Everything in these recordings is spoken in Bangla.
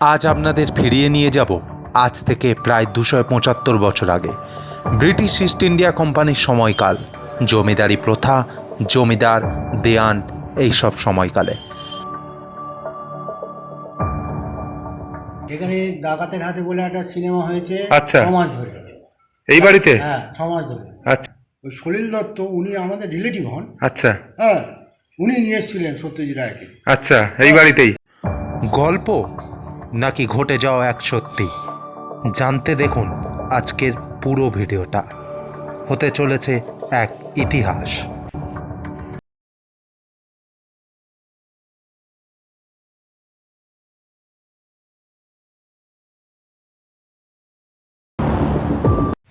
আজ আপনাদের ফিরিয়ে নিয়ে যাব আজ থেকে প্রায় দুশো পঁচাত্তর বছর আগে। ব্রিটিশ ইস্ট ইন্ডিয়া কোম্পানির সময়কাল জমিদারি প্রথা জমিদার দেয়ান এইসব সময়কালে। এখানে ডাকাতের হাতে বলে একটা সিনেমা হয়েছে আচ্ছা। মাস ধরে। এই বাড়িতে? হ্যাঁ ছ মাস ধরে। আচ্ছা। ওই সলিল দত্ত উনি আমাদের রিলেটিভ হন। আচ্ছা। হ্যাঁ উনি নিয়ে এসেছিলেন সত্যজিৎ রায়কে। আচ্ছা এই বাড়িতেই। গল্প নাকি ঘটে যাওয়া এক সত্যি। জানতে দেখুন আজকের পুরো ভিডিওটা। হতে চলেছে এক ইতিহাস।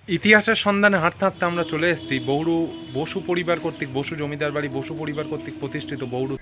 ইতিহাসের সন্ধানে হাঁটতে হাঁটতে আমরা চলে এসেছি বৌড়ু বসু পরিবার কর্তৃক, বসু জমিদার বাড়ি বসু পরিবার কর্তৃক প্রতিষ্ঠিত বৌড়ু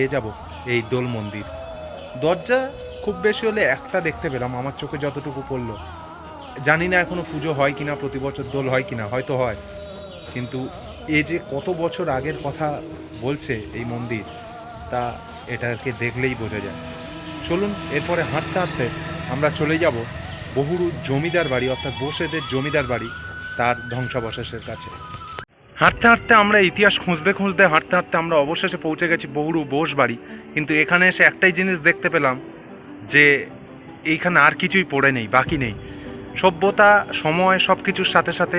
পেয়ে যাব এই দোল মন্দির। দরজা খুব বেশি হলে একটা দেখতে পেলাম, আমার চোখে যতটুকু পড়ল। জানি না এখনও পুজো হয় কিনা, প্রতি বছর দোল হয় কিনা, হয়তো হয়। কিন্তু এ যে কত বছর আগের কথা বলছে এই মন্দির, তা এটাকে দেখলেই বোঝা যায়। চলুন, এরপরে হাঁটতে হাঁটতে আমরা চলে যাব বহুরু জমিদার বাড়ি, অর্থাৎ বোসেদের জমিদার বাড়ি, তার ধ্বংসাবশেষের কাছে। হাঁটতে হাঁটতে আমরা ইতিহাস খুঁজতে খুঁজতে, হাঁটতে হাঁটতে আমরা অবশেষে পৌঁছে গেছি বহুরু বোস বাড়ি। কিন্তু এখানে এসে একটাই জিনিস দেখতে পেলাম, যে এইখানে আর কিছুই পড়ে নেই, বাকি নেই। সভ্যতা, সময় সব কিছুর সাথে সাথে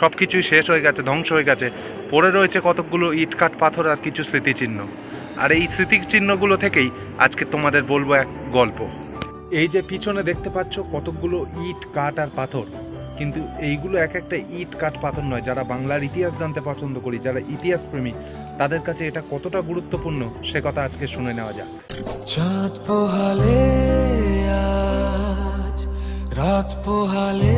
সব কিছুই শেষ হয়ে গেছে, ধ্বংস হয়ে গেছে। পড়ে রয়েছে কতকগুলো ইট কাঠ পাথর আর কিছু স্মৃতিচিহ্ন। আর এই স্মৃতিচিহ্নগুলো থেকেই আজকে তোমাদের বলব এক গল্প। এই যে পিছনে দেখতে পাচ্ছ কতকগুলো ইট কাঠ আর পাথর কিন্তু এইগুলো এক একটা ইট, কাঠ, পাথর নয়। যারা বাংলার ইতিহাস জানতে পছন্দ করি, যারা ইতিহাস প্রেমী, তাদের কাছে এটা কতটা গুরুত্বপূর্ণ, সে কথা আজকে শুনে নেওয়া যাক। চাঁদ পোহালে রাত পোহালে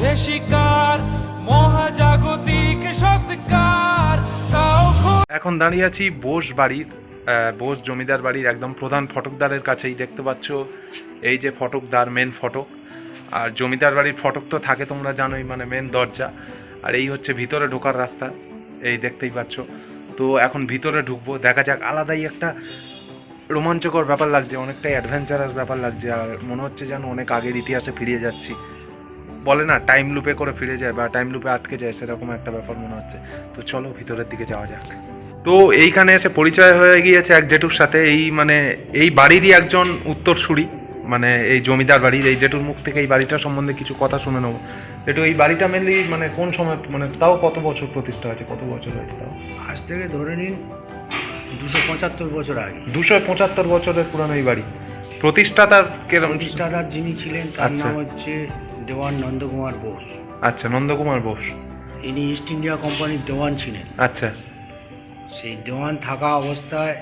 হচ্ছে শিকার, মহাজাগতিক সৎকার এখন দাঁড়িয়ে আছি বোস বাড়ির বোস জমিদার বাড়ির একদম প্রধান ফটকদারের কাছেই দেখতে পাচ্ছ এই যে ফটকদার মেন ফটক। আর জমিদার বাড়ির ফটক তো থাকে তোমরা জানোই মানে মেন দরজা। আর এই হচ্ছে ভিতরে ঢোকার রাস্তা, এই দেখতেই পাচ্ছ। তো এখন ভিতরে ঢুকবো, দেখা যাক আলাদাই একটা রোমাঞ্চকর ব্যাপার লাগছে, অনেকটাই অ্যাডভেঞ্চারাস ব্যাপার লাগছে, আর মনে হচ্ছে যেন অনেক আগের ইতিহাসে ফিরিয়ে যাচ্ছি। বলে না টাইম লুপে করে ফিরে যায় বা টাইম লুপে আটকে যায় সেরকম একটা ব্যাপার মনে হচ্ছে। তো চলো ভিতরের দিকে যাওয়া যাক। তো এইখানে এসে পরিচয় হয়ে গিয়েছে এক জেঠুর সাথে। এই মানে এই বাড়িরই একজন উত্তরসূরি মানে এই জমিদার বাড়ির এই জেঠুর মুখ থেকে এই বাড়িটা সম্বন্ধে কিছু কথা শুনে নেব। জেঠু এই বাড়িটা মেনলি মানে কোন সময় মানে তাও কত বছর প্রতিষ্ঠা হয়েছে? কত বছর হয়েছে তাও? আজ থেকে ধরে নিন দুশো পঁচাত্তর বছর আগে। দুশো পঁচাত্তর বছরের পুরানো এই বাড়ি। প্রতিষ্ঠাতার প্রতিষ্ঠাতার যিনি ছিলেন তার আচ্ছা। নাম হচ্ছে দেওয়ান নন্দকুমার বোস। আচ্ছা নন্দকুমার বোস। ইনি ইস্ট ইন্ডিয়া কোম্পানির দেওয়ান ছিলেন। আচ্ছা। সেই দেওয়ান থাকা অবস্থায়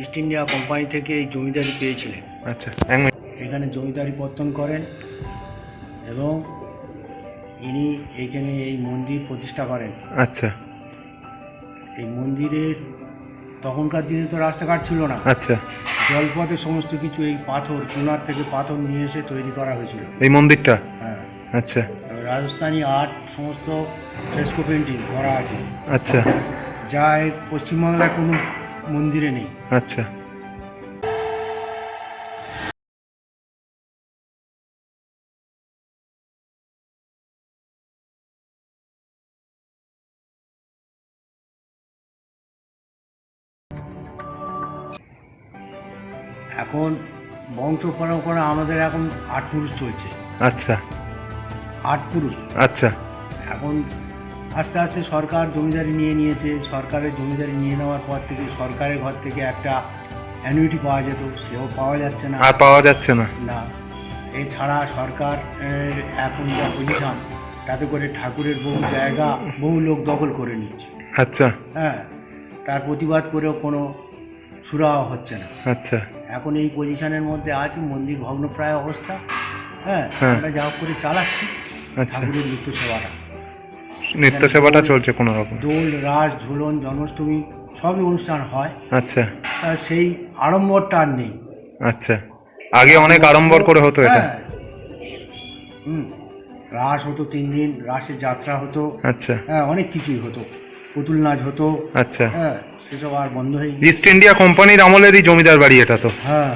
ইস্ট ইন্ডিয়া কোম্পানি থেকে এই জমিদারি পেয়েছিলেন। আচ্ছা এখানে জমিদারি পত্তন করেন এবং ইনি এইখানে এই মন্দির প্রতিষ্ঠা করেন। আচ্ছা। এই মন্দিরের তখনকার দিনে তো রাস্তাঘাট ছিল না। আচ্ছা। জলপথে সমস্ত কিছু এই পাথর চুনার থেকে পাথর নিয়ে এসে তৈরি করা হয়েছিল। এই মন্দিরটা? আচ্ছা। রাজস্থানি আর্ট সমস্ত ফ্রেস্কো পেন্টিং করা আছে। আচ্ছা। যা পশ্চিমবাংলায় কোনো মন্দিরে নেই। আচ্ছা। এখন বংশ পরম্পরা আমাদের এখন আট পুরুষ চলছে। আচ্ছা। আট পুরুষ। আচ্ছা। এখন আস্তে আস্তে সরকার জমিদারি নিয়ে নিয়েছে সরকারের জমিদারি নিয়ে নেওয়ার পর থেকে সরকারের ঘর থেকে একটা অ্যানুইটি পাওয়া যেত সেও পাওয়া যাচ্ছে না। আর পাওয়া যাচ্ছে না। না। এছাড়া সরকার এখন যা পজিশন তাতে করে ঠাকুরের বহু জায়গা বহু লোক দখল করে নিচ্ছে। আচ্ছা। হ্যাঁ তার প্রতিবাদ করেও কোনো সুরাহা হচ্ছে না। আচ্ছা। এখন এই পজিশনের মধ্যে আছে মন্দির ভগ্নপ্রায় অবস্থা। হ্যাঁ হ্যাঁ। আমরা যা করে চালাচ্ছি। আচ্ছা। ঠাকুরের নিত্য সেবাটা নিত্য সেবাটা চলছে কোনো রকম? দোল রাস ঝুলন জন্মাষ্টমী সবই অনুষ্ঠান হয়। আচ্ছা। তা সেই আড়ম্বরটা আর নেই। আচ্ছা। আগে অনেক আড়ম্বর করে হতো এটা। হ্যাঁ। হুম। রাস হতো তিন দিন রাসের যাত্রা হতো। আচ্ছা। হ্যাঁ অনেক কিছুই হতো। পুতুল নাচ হতো। আচ্ছা। হ্যাঁ সেসব আর বন্ধ হয়ে ইস্ট ইন্ডিয়া কোম্পানির আমলেরই জমিদার বাড়ি এটা তো। হ্যাঁ।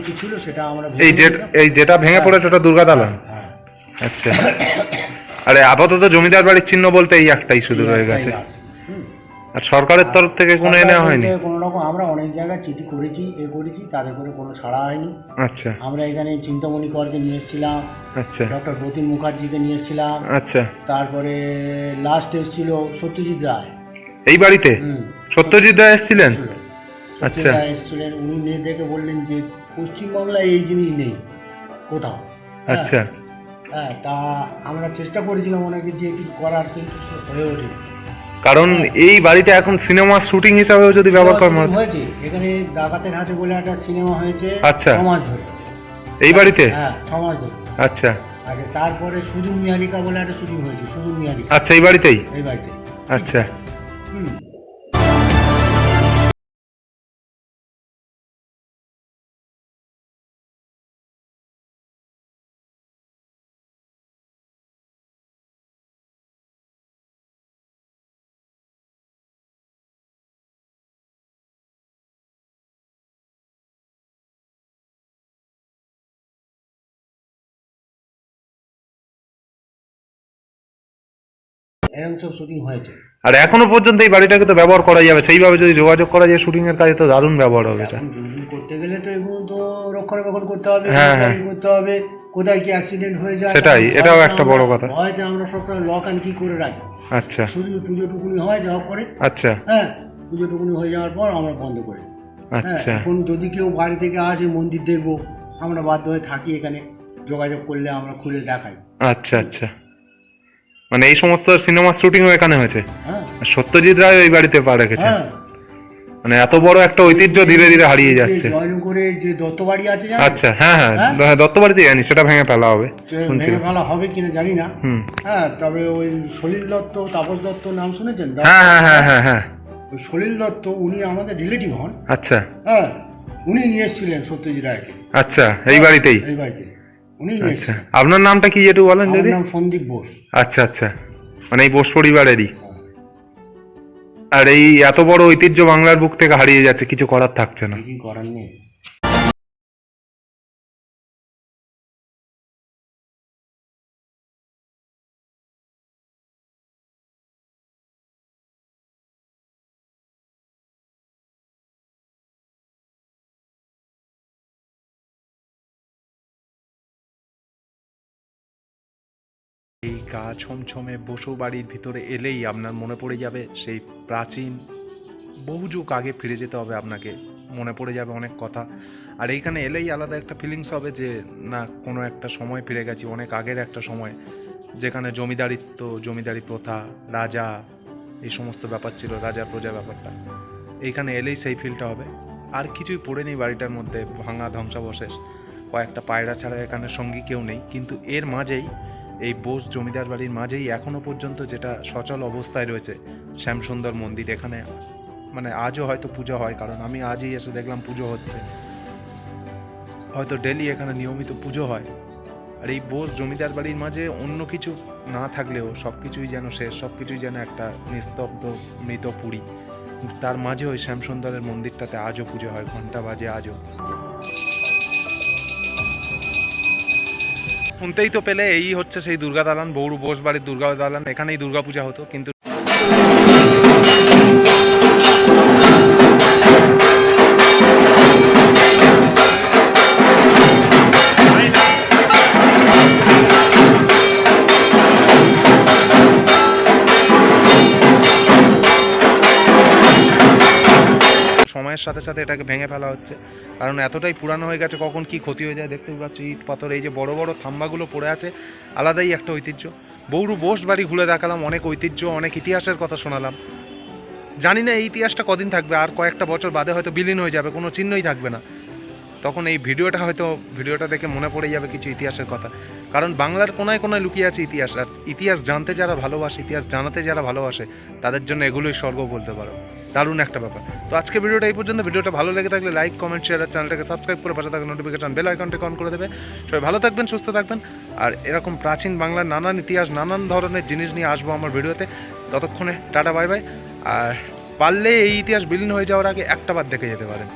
কি ছিল সেটা আমরা এই যে এই যেটা ভেঙে পড়েছে ওটা দুর্গা দালান? হ্যাঁ আচ্ছা। আরে আপাতত জমিদার বাড়ির চিহ্ন বলতে এই একটাই শুধু রয়ে গেছে। আর সরকারের তরফ থেকে কোনো এ নেওয়া হয়নি? কোনো রকম আমরা অনেক জায়গায় চিঠি করেছি এ করেছি তাদের করে কোনো ছাড়া হয়নি। আচ্ছা। আমরা এখানে চিন্তামণি করকে নিয়ে এসেছিলাম আচ্ছা। ডক্টর প্রতিম মুখার্জিকে নিয়ে এসেছিলাম। আচ্ছা। তারপরে লাস্ট এসেছিল সত্যজিৎ রায়। এই বাড়িতে? সত্যজিৎ রায় এসেছিলেন? আচ্ছা। এসেছিলেন উনি নিয়ে দেখে বললেন যে পশ্চিমবাংলায় এই জিনিস নেই কোথাও। হ্যাঁ, আচ্ছা। হ্যাঁ তা আমরা চেষ্টা করেছিলাম ওনাকে দিয়ে কিছু করার কিন্তু সে হয়ে ওঠে কারণ এই বাড়িটা এখন সিনেমা শুটিং হিসাবেও যদি ব্যবহার করা হয় হয়েছে। এখানে ডাকাতের হাতে বলে একটা সিনেমা হয়েছে আচ্ছা। সমাজ ধরে। এই বাড়িতে? হ্যাঁ সমাজ ধরে। আচ্ছা। আচ্ছা তারপরে শুধু মিয়ারিকা বলে একটা শুটিং হয়েছে শুধু মিয়ারিকা। আচ্ছা এই বাড়িতেই? এই বাড়িতে। আচ্ছা। এরকম সব শুটিং হয়েছে। আর এখনও পর্যন্ত এই বাড়িটাকে তো ব্যবহার করা যাবে সেইভাবে যদি যোগাযোগ করা যায় শুটিং এর কাজে তো দারুণ ব্যবহার হবে এটা। করতে গেলে তো এগুলো তো রক্ষণাবেক্ষণ করতে হবে হ্যাঁ, হ্যাঁ। করতে হবে কোথায় কি অ্যাক্সিডেন্ট হয়ে যায় সেটাই, এটাও একটা বড় কথা। হয়তো আমরা সবসময় লক অ্যান্ড কি করে রাখি। আচ্ছা। শুধু পুজো টুকুনি হয় যাওয়া করে। আচ্ছা। হ্যাঁ পুজো টুকুনি হয়ে যাওয়ার পর আমরা বন্ধ করে হ্যাঁ, আচ্ছা। এখন যদি কেউ বাড়ি থেকে আসে মন্দির দেখব আমরা বাধ্য হয়ে থাকি এখানে যোগাযোগ করলে আমরা খুলে দেখাই। আচ্ছা আচ্ছা। মানে এই সমস্ত সিনেমার শুটিংও এখানে হয়েছে। হ্যাঁ। সত্যজিৎ রায় এই বাড়িতে পা রেখেছে। হ্যাঁ। মানে এত বড় একটা ঐতিহ্য ধীরে ধীরে হারিয়ে যাচ্ছে। জয়নগরে যে দত্তবাড়ি আছে আচ্ছা হ্যাঁ হ্যাঁ। হ্যাঁ? দত্তবাড়িতে জানি সেটা ভেঙে ফেলা হবে। ভেঙে ফেলা হবে কিনা জানি না। হ্যাঁ তবে ওই সলিল দত্ত তাপস দত্ত নাম শুনেছেন? হ্যাঁ হ্যাঁ হ্যাঁ হ্যাঁ ওই সলিল দত্ত উনি আমাদের রিলেটিভ হন। আচ্ছা। হ্যাঁ উনি নিয়ে এসেছিলেন সত্যজিৎ রায়কে। আচ্ছা এই বাড়িতেই? এই বাড়িতে উনি আচ্ছা। আপনার নামটা কি যেটু বলেন দিদি যদি? নাম সন্দীপ বোস। আচ্ছা আচ্ছা। মানে এই বোস পরিবারেরই? আর এই এত বড় ঐতিহ্য বাংলার বুক থেকে হারিয়ে যাচ্ছে কিছু করার থাকছে না। করার নেই। এই গা ছমছমে বসু বাড়ির ভিতরে এলেই আপনার মনে পড়ে যাবে সেই প্রাচীন বহু যুগ আগে ফিরে যেতে হবে আপনাকে। মনে পড়ে যাবে অনেক কথা। আর এইখানে এলেই আলাদা একটা ফিলিংস হবে যে, না, কোনো একটা সময় ফিরে গেছি, অনেক আগের একটা সময়। যেখানে জমিদারিত্ব, জমিদারি প্রথা, রাজা, এই সমস্ত ব্যাপার ছিল, রাজা প্রজা ব্যাপারটা। এইখানে এলেই সেই ফিলটা হবে। আর কিছুই পড়ে নেই বাড়িটার মধ্যে, ভাঙা, ধ্বংসাবশেষ। কয়েকটা পায়রা ছাড়া এখানে সঙ্গী কেউ নেই। কিন্তু এর মাঝেই এই বোস জমিদার বাড়ির মাঝেই এখনও পর্যন্ত যেটা সচল অবস্থায় রয়েছে, শ্যামসুন্দর মন্দির এখানে মানে আজও হয়তো পুজো হয়, কারণ আমি আজই এসে দেখলাম পুজো হচ্ছে। হয়তো ডেলি এখানে নিয়মিত পুজো হয়। আর এই বোস জমিদার বাড়ির মাঝে অন্য কিছু না থাকলেও সব কিছুই যেন শেষ সব কিছুই যেন একটা নিস্তব্ধ মৃত পুরী। তার মাঝে ওই শ্যামসুন্দরের মন্দিরটাতে আজও পুজো হয় ঘণ্টা বাজে আজও। শুনতেই তো পেলে, এই হচ্ছে সেই দুর্গা দালান, বৌরু বোস বাড়ির দুর্গা দালান, এখানেই দুর্গাপূজা হতো, কিন্তু সময়ের সাথে সাথে এটাকে ভেঙে ফেলা হচ্ছে। কারণ এতটাই পুরানো হয়ে গেছে, কখন কি ক্ষতি হয়ে যায় দেখতে পাচ্ছি। ইট পাথর, এই যে বড় বড় থাম্বাগুলো পড়ে আছে, আলাদাই একটা ঐতিহ্য। বৌরু বোস বাড়ি ঘুরে দেখালাম, অনেক ঐতিহ্য, অনেক ইতিহাসের কথা শোনালাম। জানি না এই ইতিহাসটা কদিন থাকবে, আর কয়েকটা বছর বাদে হয়তো বিলীন হয়ে যাবে, কোনো চিহ্নই থাকবে না। তখন এই ভিডিওটা হয়তো, ভিডিওটা দেখে মনে পড়ে যাবে কিছু ইতিহাসের কথা। কারণ বাংলার কোনায় কোনায় লুকিয়ে আছে ইতিহাস, আর ইতিহাস জানতে যারা ভালোবাসে, ইতিহাস জানাতে যারা ভালোবাসে, তাদের জন্য এগুলোই স্বর্গ বলতে পারো। দারুণ একটা ব্যাপার। তো আজকে ভিডিওটা এই পর্যন্ত। ভিডিওটা ভালো লেগে থাকলে লাইক কমেন্ট শেয়ার আর চ্যানেলটাকে সাবস্ক্রাইব করে পাশে থাকা নোটিফিকেশন বেল আইকনটাকে অন করে দেবে। সবাই ভালো থাকবেন, সুস্থ থাকবেন। আর এরকম প্রাচীন বাংলার নানান ইতিহাস, নানান ধরনের জিনিস নিয়ে আসব আমার ভিডিওতে। ততক্ষণে টাটা বাই বাই আর পারলে এই ইতিহাস বিলীন হয়ে যাওয়ার আগে একটা বার দেখে যেতে পারেন।